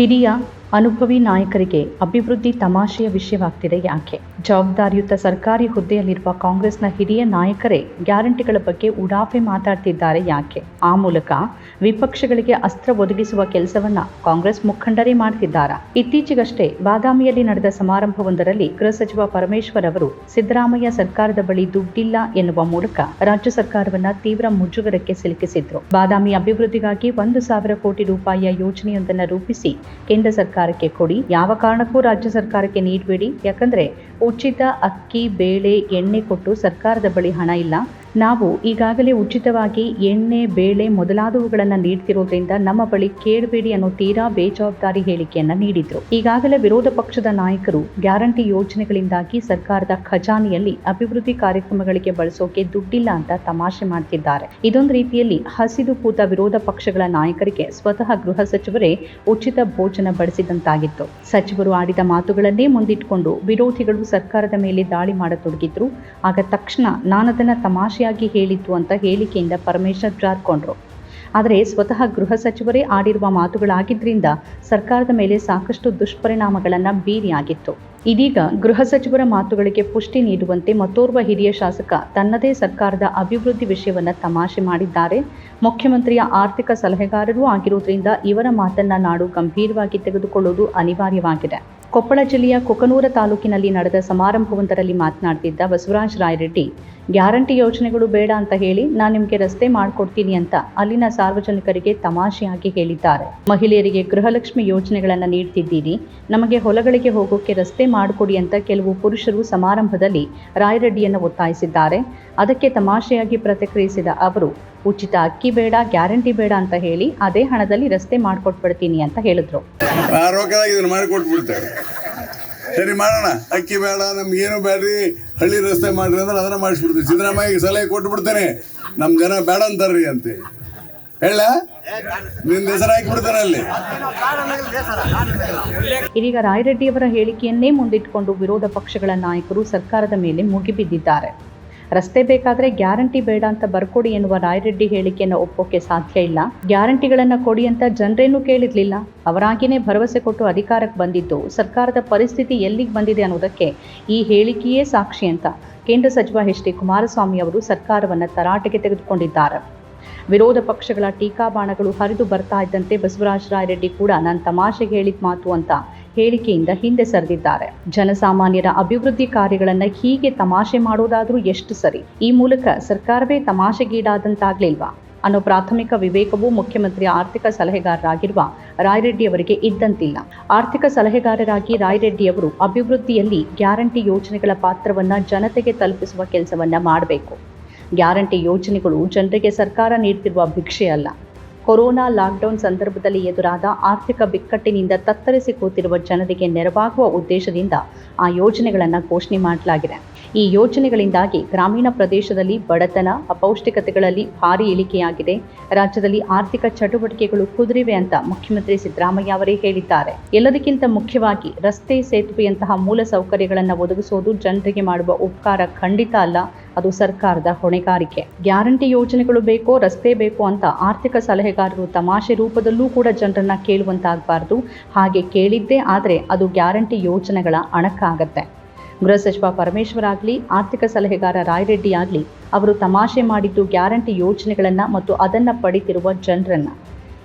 ಹಿರಿಯ ಅನುಭವಿ ನಾಯಕರಿಗೆ ಅಭಿವೃದ್ಧಿ ತಮಾಷೆಯ ವಿಷಯವಾಗ್ತಿದೆ ಯಾಕೆ? ಜವಾಬ್ದಾರಿಯುತ ಸರ್ಕಾರಿ ಹುದ್ದೆಯಲ್ಲಿರುವ ಕಾಂಗ್ರೆಸ್ನ ಹಿರಿಯ ನಾಯಕರೇ ಗ್ಯಾರಂಟಿಗಳ ಬಗ್ಗೆ ಉಡಾಫೆ ಮಾತಾಡ್ತಿದ್ದಾರೆ ಯಾಕೆ? ಆ ಮೂಲಕ ವಿಪಕ್ಷಗಳಿಗೆ ಅಸ್ತ್ರ ಒದಗಿಸುವ ಕೆಲಸವನ್ನ ಕಾಂಗ್ರೆಸ್ ಮುಖಂಡರೇ ಮಾಡ್ತಿದ್ದಾರಾ? ಇತ್ತೀಚೆಗಷ್ಟೇ ಬಾದಾಮಿಯಲ್ಲಿ ನಡೆದ ಸಮಾರಂಭವೊಂದರಲ್ಲಿ ಗೃಹ ಸಚಿವ ಪರಮೇಶ್ವರ್ ಅವರು ಸಿದ್ದರಾಮಯ್ಯ ಸರ್ಕಾರದ ಬಳಿ ದುಡ್ಡಿಲ್ಲ ಎನ್ನುವ ಮೂಲಕ ರಾಜ್ಯ ಸರ್ಕಾರವನ್ನ ತೀವ್ರ ಮುಜುಗರಕ್ಕೆ ಸಿಲುಕಿಸಿದ್ರು. ಬಾದಾಮಿ ಅಭಿವೃದ್ಧಿಗಾಗಿ ಒಂದು ಸಾವಿರ ಕೋಟಿ ರೂಪಾಯಿಯ ಯೋಜನೆಯೊಂದನ್ನು ರೂಪಿಸಿ ಕೇಂದ್ರ ಸರ್ಕಾರಕ್ಕೆ ಕೊಡಿ. ಯಾವ ಕಾರಣಕ್ಕೂ ರಾಜ್ಯ ಸರ್ಕಾರಕ್ಕೆ ನೀಡಬೇಡಿ. ಯಾಕಂದ್ರೆ ಉಚಿತ ಅಕ್ಕಿ, ಬೇಳೆ, ಎಣ್ಣೆ ಕೊಟ್ಟು ಸರ್ಕಾರದ ಬಳಿ ಹಣ ಇಲ್ಲ. ನಾವು ಈಗಾಗಲೇ ಉಚಿತವಾಗಿ ಎಣ್ಣೆ, ಬೇಳೆ ಮೊದಲಾದವುಗಳನ್ನು ನೀಡ್ತಿರೋದ್ರಿಂದ ನಮ್ಮ ಬಳಿ ಕೇಳಬೇಡಿ ಅನ್ನೋ ತೀರಾ ಬೇಜವಾಬ್ದಾರಿ ಹೇಳಿಕೆಯನ್ನ ನೀಡಿದ್ರು. ಈಗಾಗಲೇ ವಿರೋಧ ಪಕ್ಷದ ನಾಯಕರು ಗ್ಯಾರಂಟಿ ಯೋಜನೆಗಳಿಂದಾಗಿ ಸರ್ಕಾರದ ಖಜಾನೆಯಲ್ಲಿ ಅಭಿವೃದ್ಧಿ ಕಾರ್ಯಕ್ರಮಗಳಿಗೆ ಬಳಸೋಕೆ ದುಡ್ಡಿಲ್ಲ ಅಂತ ತಮಾಷೆ ಮಾಡ್ತಿದ್ದಾರೆ. ಇದೊಂದು ರೀತಿಯಲ್ಲಿ ಹಸಿದು ಕೂತ ವಿರೋಧ ಪಕ್ಷಗಳ ನಾಯಕರಿಗೆ ಸ್ವತಃ ಗೃಹ ಸಚಿವರೇ ಉಚಿತ ಭೋಜನ ಬಡಿಸಿದಂತಾಗಿತ್ತು. ಸಚಿವರು ಆಡಿದ ಮಾತುಗಳನ್ನೇ ಮುಂದಿಟ್ಟುಕೊಂಡು ವಿರೋಧಿಗಳು ಸರ್ಕಾರದ ಮೇಲೆ ದಾಳಿ ಮಾಡತೊಡಗಿದ್ರು. ಆಗ ತಕ್ಷಣ ನಾನದನ್ನ ತಮಾಷೆಯಾಗಿ ಹೇಳಿತ್ತು ಅಂತ ಹೇಳಿಕೆಯಿಂದ ಪರಮೇಶ್ವರ್ ಜಾರ್ಕೊಂಡ್ರು. ಆದರೆ ಸ್ವತಃ ಗೃಹ ಸಚಿವರೇ ಆಡಿರುವ ಮಾತುಗಳಾಗಿದ್ದರಿಂದ ಸರ್ಕಾರದ ಮೇಲೆ ಸಾಕಷ್ಟು ದುಷ್ಪರಿಣಾಮಗಳನ್ನು ಬೀರಿಯಾಗಿತ್ತು ಇದೀಗ ಗೃಹ ಸಚಿವರ ಮಾತುಗಳಿಗೆ ಪುಷ್ಟಿ ನೀಡುವಂತೆ ಮತ್ತೋರ್ವ ಹಿರಿಯ ಶಾಸಕ ತನ್ನದೇ ಸರ್ಕಾರದ ಅಭಿವೃದ್ಧಿ ವಿಷಯವನ್ನ ತಮಾಷೆ ಮಾಡಿದ್ದಾರೆ. ಮುಖ್ಯಮಂತ್ರಿಯ ಆರ್ಥಿಕ ಸಲಹೆಗಾರರೂ ಆಗಿರುವುದರಿಂದ ಇವರ ಮಾತನ್ನ ನಾಡು ಗಂಭೀರವಾಗಿ ತೆಗೆದುಕೊಳ್ಳುವುದು ಅನಿವಾರ್ಯವಾಗಿದೆ. ಕೊಪ್ಪಳ ಜಿಲ್ಲೆಯ ಕೊಕನೂರ ತಾಲೂಕಿನಲ್ಲಿ ನಡೆದ ಸಮಾರಂಭವೊಂದರಲ್ಲಿ ಮಾತನಾಡುತ್ತಿದ್ದ ಬಸವರಾಜ ರಾಯರೆಡ್ಡಿ ಗ್ಯಾರಂಟಿ ಯೋಜನೆಗಳು ಬೇಡ ಅಂತ ಹೇಳಿ ನಾನು ನಿಮಗೆ ರಸ್ತೆ ಮಾಡಿಕೊಡ್ತೀನಿ ಅಂತ ಅಲ್ಲಿನ ಸಾರ್ವಜನಿಕರಿಗೆ ತಮಾಷೆಯಾಗಿ ಹೇಳಿದ್ದಾರೆ. ಮಹಿಳೆಯರಿಗೆ ಗೃಹಲಕ್ಷ್ಮಿ ಯೋಜನೆಗಳನ್ನು ನೀಡ್ತಿದ್ದೀರಿ. ನಮಗೆ ಹೊಲಗಳಿಗೆ ಹೋಗೋಕೆ ರಸ್ತೆ ಮಾಡಿಕೊಡಿ ಅಂತ ಕೆಲವು ಪುರುಷರು ಸಮಾರಂಭದಲ್ಲಿ ರಾಯರೆಡ್ಡಿಯನ್ನು ಒತ್ತಾಯಿಸಿದ್ದಾರೆ. ಅದಕ್ಕೆ ತಮಾಷೆಯಾಗಿ ಪ್ರತಿಕ್ರಿಯಿಸಿದ ಅವರು, ಉಚಿತ ಅಕ್ಕಿ ಬೇಡ, ಗ್ಯಾರಂಟಿ ಬೇಡ ಅಂತ ಹೇಳಿ ಅದೇ ಹಣದಲ್ಲಿ ರಸ್ತೆ ಮಾಡಿಕೊಟ್ಬಿಡ್ತೀನಿ ಅಂತ ಹೇಳಿದ್ರು. ಸರಿ ಮಾಡೋಣ. ಅಕ್ಕಿ ಬೇಡ ನಮ್ಗೇನು ಬೇಡ್ರಿ ಹಳ್ಳಿ ರಸ್ತೆ ಮಾಡ್ರಿ ಅಂದ್ರೆ ಅದನ್ನ ಮಾಡಿಸ್ಬಿಡ್ತೀವಿ ಸಿದ್ದರಾಮಯ್ಯ ಸಲಹೆ ಕೊಟ್ಬಿಡ್ತೇನೆ. ನಮ್ಮ ಜನ ಬೇಡ ಅಂತಾರ್ರಿ ಅಂತ. ಹೇಳ? ನಿನ್ನ ಹೆಸರು ಹಾಕಿಬಿಡ್ತಾನೆ ಅಲ್ಲಿ. ಇದೀಗ ರಾಯರೆಡ್ಡಿಯವರ ಹೇಳಿಕೆಯನ್ನೇ ಮುಂದಿಟ್ಟುಕೊಂಡು ವಿರೋಧ ಪಕ್ಷಗಳ ನಾಯಕರು ಸರ್ಕಾರದ ಮೇಲೆ ಮುಗಿಬಿದ್ದಿದ್ದಾರೆ. ರಸ್ತೆ ಬೇಕಾದ್ರೆ ಗ್ಯಾರಂಟಿ ಬೇಡ ಅಂತ ಬರ್ಕೊಡಿ ಎನ್ನುವ ರಾಯರೆಡ್ಡಿ ಹೇಳಿಕೆಯನ್ನು ಒಪ್ಪೋಕೆ ಸಾಧ್ಯ ಇಲ್ಲ. ಗ್ಯಾರಂಟಿಗಳನ್ನ ಕೊಡಿ ಅಂತ ಜನರೇನೂ ಕೇಳಿರ್ಲಿಲ್ಲ. ಅವರಾಗಿನೇ ಭರವಸೆ ಕೊಟ್ಟು ಅಧಿಕಾರಕ್ಕೆ ಬಂದಿದ್ದು, ಸರ್ಕಾರದ ಪರಿಸ್ಥಿತಿ ಎಲ್ಲಿಗೆ ಬಂದಿದೆ ಅನ್ನೋದಕ್ಕೆ ಈ ಹೇಳಿಕೆಯೇ ಸಾಕ್ಷಿ ಅಂತ ಕೇಂದ್ರ ಸಚಿವ ಎಚ್ ಡಿ ಕುಮಾರಸ್ವಾಮಿ ಅವರು ಸರ್ಕಾರವನ್ನು ತರಾಟೆಗೆ ತೆಗೆದುಕೊಂಡಿದ್ದಾರೆ. ವಿರೋಧ ಪಕ್ಷಗಳ ಟೀಕಾಬಾಣಗಳು ಹರಿದು ಬರ್ತಾ ಇದ್ದಂತೆ ಬಸವರಾಜ ರಾಯರೆಡ್ಡಿ ಕೂಡ, ನಾನು ತಮಾಷೆಗೆ ಹೇಳಿದ ಮಾತು ಅಂತ ಹೇಳಿಕೆಯಿಂದ ಹಿಂದೆ ಸರಿದಿದ್ದಾರೆ. ಜನಸಾಮಾನ್ಯರ ಅಭಿವೃದ್ಧಿ ಕಾರ್ಯಗಳನ್ನು ಹೀಗೆ ತಮಾಷೆ ಮಾಡೋದಾದ್ರೂ ಎಷ್ಟು ಸರಿ? ಈ ಮೂಲಕ ಸರ್ಕಾರವೇ ತಮಾಷೆಗೀಡಾದಂತಾಗ್ಲಿಲ್ವಾ? ಅನ್ನೋ ಪ್ರಾಥಮಿಕ ವಿವೇಕವೂ ಮುಖ್ಯಮಂತ್ರಿ ಆರ್ಥಿಕ ಸಲಹೆಗಾರರಾಗಿರುವ ರಾಯರೆಡ್ಡಿ ಅವರಿಗೆ ಇದ್ದಂತಿಲ್ಲ. ಆರ್ಥಿಕ ಸಲಹೆಗಾರರಾಗಿ ರಾಯರೆಡ್ಡಿ ಅವರು ಅಭಿವೃದ್ಧಿಯಲ್ಲಿ ಗ್ಯಾರಂಟಿ ಯೋಜನೆಗಳ ಪಾತ್ರವನ್ನ ಜನತೆಗೆ ತಲುಪಿಸುವ ಕೆಲಸವನ್ನ ಮಾಡಬೇಕು. ಗ್ಯಾರಂಟಿ ಯೋಜನೆಗಳು ಜನರಿಗೆ ಸರ್ಕಾರ ನೀಡ್ತಿರುವ ಭಿಕ್ಷೆ ಅಲ್ಲ. ಕೊರೋನಾ ಲಾಕ್ಡೌನ್ ಸಂದರ್ಭದಲ್ಲಿ ಎದುರಾದ ಆರ್ಥಿಕ ಬಿಕ್ಕಟ್ಟಿನಿಂದ ತತ್ತರಿಸಿ ಕೂತಿರುವ ಜನರಿಗೆ ನೆರವಾಗುವ ಉದ್ದೇಶದಿಂದ ಆ ಯೋಜನೆಗಳನ್ನು ಘೋಷಣೆ ಮಾಡಲಾಗಿದೆ. ಈ ಯೋಜನೆಗಳಿಂದಾಗಿ ಗ್ರಾಮೀಣ ಪ್ರದೇಶದಲ್ಲಿ ಬಡತನ, ಅಪೌಷ್ಟಿಕತೆಗಳಲ್ಲಿ ಭಾರಿ ಇಳಿಕೆಯಾಗಿದೆ. ರಾಜ್ಯದಲ್ಲಿ ಆರ್ಥಿಕ ಚಟುವಟಿಕೆಗಳು ಕುದುರಿವೆ ಅಂತ ಮುಖ್ಯಮಂತ್ರಿ ಸಿದ್ದರಾಮಯ್ಯ ಅವರೇ ಹೇಳಿದ್ದಾರೆ. ಎಲ್ಲದಕ್ಕಿಂತ ಮುಖ್ಯವಾಗಿ ರಸ್ತೆ ಸೇತುವೆಯಂತಹ ಮೂಲ ಸೌಕರ್ಯಗಳನ್ನು ಒದಗಿಸುವುದು ಜನರಿಗೆ ಮಾಡುವ ಉಪಕಾರ ಖಂಡಿತ ಅಲ್ಲ. ಅದು ಸರ್ಕಾರದ ಹೊಣೆಗಾರಿಕೆ. ಗ್ಯಾರಂಟಿ ಯೋಜನೆಗಳು ಬೇಕೋ, ರಸ್ತೆ ಬೇಕೋ ಅಂತ ಆರ್ಥಿಕ ಸಲಹೆಗಾರರು ತಮಾಷೆ ರೂಪದಲ್ಲೂ ಕೂಡ ಜನರನ್ನ ಕೇಳುವಂತಾಗಬಾರ್ದು. ಹಾಗೆ ಕೇಳಿದ್ದೇ ಆದರೆ ಅದು ಗ್ಯಾರಂಟಿ ಯೋಜನೆಗಳ ಅಣಕ್ಕಾಗತ್ತೆ ಗೃಹ ಸಚಿವ ಪರಮೇಶ್ವರ್ ಆಗಲಿ, ಆರ್ಥಿಕ ಸಲಹೆಗಾರ ರಾಯರೆಡ್ಡಿ ಆಗಲಿ, ಅವರು ತಮಾಷೆ ಮಾಡಿದ್ದು ಗ್ಯಾರಂಟಿ ಯೋಜನೆಗಳನ್ನು ಮತ್ತು ಅದನ್ನು ಪಡಿತಿರುವ ಜನರನ್ನು.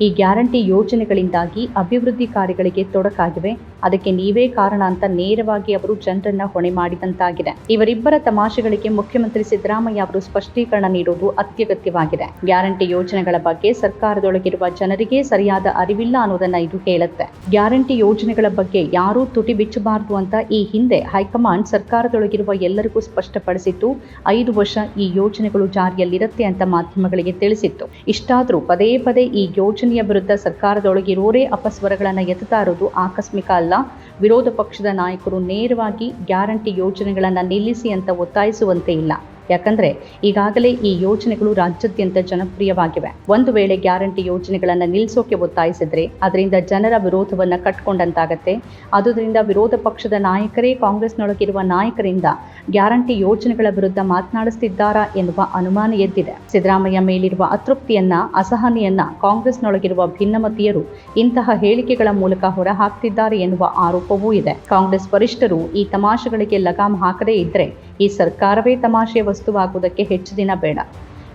ಈ ಗ್ಯಾರಂಟಿ ಯೋಜನೆಗಳಿಂದಾಗಿ ಅಭಿವೃದ್ಧಿ ಕಾರ್ಯಗಳಿಗೆ ತೊಡಕಾಗಿವೆ. ಅದಕ್ಕೆ ನೀವೇ ಕಾರಣ ಅಂತ ನೇರವಾಗಿ ಅವರು ಜನರನ್ನ ಹೊಣೆ ಮಾಡಿದಂತಾಗಿದೆ. ಇವರಿಬ್ಬರ ತಮಾಷೆಗಳಿಗೆ ಮುಖ್ಯಮಂತ್ರಿ ಸಿದ್ದರಾಮಯ್ಯ ಅವರು ಸ್ಪಷ್ಟೀಕರಣ ನೀಡುವುದು ಅತ್ಯಗತ್ಯವಾಗಿದೆ. ಗ್ಯಾರಂಟಿ ಯೋಜನೆಗಳ ಬಗ್ಗೆ ಸರ್ಕಾರದೊಳಗಿರುವ ಜನರಿಗೆ ಸರಿಯಾದ ಅರಿವಿಲ್ಲ ಅನ್ನೋದನ್ನ ಇದು ಹೇಳುತ್ತೆ. ಗ್ಯಾರಂಟಿ ಯೋಜನೆಗಳ ಬಗ್ಗೆ ಯಾರೂ ತುಟಿ ಬಿಚ್ಚಬಾರದು ಅಂತ ಈ ಹಿಂದೆ ಹೈಕಮಾಂಡ್ ಸರ್ಕಾರದೊಳಗಿರುವ ಎಲ್ಲರಿಗೂ ಸ್ಪಷ್ಟಪಡಿಸಿತ್ತು. ಐದು ವರ್ಷ ಈ ಯೋಜನೆಗಳು ಜಾರಿಯಲ್ಲಿರುತ್ತೆ ಅಂತ ಮಾಧ್ಯಮಗಳಿಗೆ ತಿಳಿಸಿತ್ತು. ಇಷ್ಟಾದರೂ ಪದೇ ಪದೇ ಈ ಯೋಜನೆಯ ವಿರುದ್ಧ ಸರ್ಕಾರದೊಳಗಿರೋರೇ ಅಪಸ್ವರಗಳನ್ನು ಎತ್ತುತ್ತಾ ಇರೋದು ಆಕಸ್ಮಿಕ ಅಲ್ಲ. ವಿರೋಧ ಪಕ್ಷದ ನಾಯಕರು ನೇರವಾಗಿ ಗ್ಯಾರಂಟಿ ಯೋಜನೆಗಳನ್ನು ನಿಲ್ಲಿಸಿ ಅಂತ ಒತ್ತಾಯಿಸುವಂತೆ ಇಲ್ಲ. ಯಾಕಂದ್ರೆ ಈಗಾಗಲೇ ಈ ಯೋಜನೆಗಳು ರಾಜ್ಯಾದ್ಯಂತ ಜನಪ್ರಿಯವಾಗಿವೆ. ಒಂದು ವೇಳೆ ಗ್ಯಾರಂಟಿ ಯೋಜನೆಗಳನ್ನು ನಿಲ್ಲಿಸೋಕೆ ಒತ್ತಾಯಿಸಿದ್ರೆ ಅದರಿಂದ ಜನರ ವಿರೋಧವನ್ನ ಕಟ್ಕೊಂಡಂತಾಗತ್ತೆ. ಅದುದರಿಂದ ವಿರೋಧ ಪಕ್ಷದ ನಾಯಕರೇ, ಕಾಂಗ್ರೆಸ್ನೊಳಗಿರುವ ನಾಯಕರಿಂದ ಗ್ಯಾರಂಟಿ ಯೋಜನೆಗಳ ವಿರುದ್ಧ ಮಾತನಾಡಿಸುತ್ತಿದ್ದಾರಾ ಎನ್ನುವ ಅನುಮಾನ ಎದ್ದಿದೆ. ಸಿದ್ದರಾಮಯ್ಯ ಮೇಲಿರುವ ಅತೃಪ್ತಿಯನ್ನ, ಅಸಹನೆಯನ್ನ ಕಾಂಗ್ರೆಸ್ನೊಳಗಿರುವ ಭಿನ್ನಮತೀಯರು ಇಂತಹ ಹೇಳಿಕೆಗಳ ಮೂಲಕ ಹೊರಹಾಕ್ತಿದ್ದಾರೆ ಎನ್ನುವ ಆರೋಪವೂ ಇದೆ. ಕಾಂಗ್ರೆಸ್ ವರಿಷ್ಠರು ಈ ತಮಾಷೆಗಳಿಗೆ ಲಗಾಮ್ ಹಾಕದೇ ಇದ್ರೆ ಈ ಸರ್ಕಾರವೇ ತಮಾಷೆಯ ವಸ್ತುವಾಗುವುದಕ್ಕೆ ಹೆಚ್ಚು ದಿನ ಬೇಡ.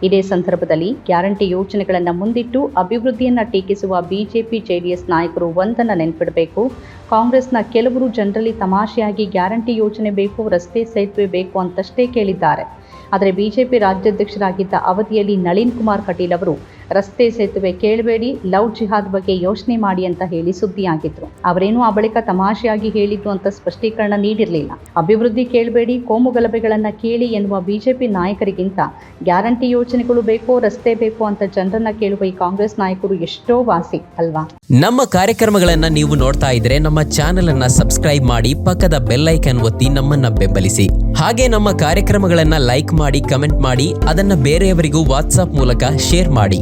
ಇದೇ ಸಂದರ್ಭದಲ್ಲಿ ಗ್ಯಾರಂಟಿ ಯೋಜನೆಗಳನ್ನು ಮುಂದಿಟ್ಟು ಅಭಿವೃದ್ಧಿಯನ್ನು ಟೀಕಿಸುವ ಬಿಜೆಪಿ ಜೆಡಿಎಸ್ ನಾಯಕರು ಒಂದನ್ನು ನೆನ್ಪಿಡಬೇಕು. ಕಾಂಗ್ರೆಸ್ನ ಕೆಲವರು ಜನರಲ್ಲಿ ತಮಾಷೆಯಾಗಿ ಗ್ಯಾರಂಟಿ ಯೋಜನೆ ಬೇಕು, ರಸ್ತೆ ಸೇತುವೆ ಬೇಕು ಅಂತಷ್ಟೇ ಕೇಳಿದ್ದಾರೆ. ಆದರೆ ಬಿಜೆಪಿ ರಾಜ್ಯಾಧ್ಯಕ್ಷರಾಗಿದ್ದ ಅವಧಿಯಲ್ಲಿ ನಳಿನ್ ಕುಮಾರ್ ಕಟೀಲ್ ಅವರು ರಸ್ತೆ ಸೇತುವೆ ಕೇಳಬೇಡಿ, ಲವ್ ಜಿಹಾದ್ ಬಗ್ಗೆ ಯೋಚನೆ ಮಾಡಿ ಅಂತ ಹೇಳಿ ಸುದ್ದಿಯಾಗಿದ್ರು. ಅವರೇನು ಆ ಬಳಿಕ ತಮಾಷೆಯಾಗಿ ಹೇಳಿದ್ದು ಅಂತ ಸ್ಪಷ್ಟೀಕರಣ ನೀಡಿರಲಿಲ್ಲ. ಅಭಿವೃದ್ಧಿ ಕೇಳಬೇಡಿ, ಕೋಮು ಗಲಭೆಗಳನ್ನ ಕೇಳಿ ಎನ್ನುವ ಬಿಜೆಪಿ ನಾಯಕರಿಗಿಂತ ಗ್ಯಾರಂಟಿ ಯೋಜನೆಗಳು ಬೇಕೋ, ರಸ್ತೆ ಬೇಕೋ ಅಂತ ಜನರನ್ನ ಕೇಳುವ ಈ ಕಾಂಗ್ರೆಸ್ ನಾಯಕರು ಎಷ್ಟೋ ವಾಸಿ, ಅಲ್ವಾ? ನಮ್ಮ ಕಾರ್ಯಕ್ರಮಗಳನ್ನ ನೀವು ನೋಡ್ತಾ ಇದ್ರೆ ನಮ್ಮ ಚಾನೆಲ್ ಅನ್ನ ಸಬ್ಸ್ಕ್ರೈಬ್ ಮಾಡಿ ಪಕ್ಕದ ಬೆಲ್ಲೈಕನ್ ಒತ್ತಿ ನಮ್ಮನ್ನ ಬೆಂಬಲಿಸಿ. ಹಾಗೆ ನಮ್ಮ ಕಾರ್ಯಕ್ರಮಗಳನ್ನ ಲೈಕ್ ಮಾಡಿ, ಕಮೆಂಟ್ ಮಾಡಿ, ಅದನ್ನ ಬೇರೆಯವರಿಗೂ ವಾಟ್ಸ್ಆಪ್ ಮೂಲಕ ಶೇರ್ ಮಾಡಿ.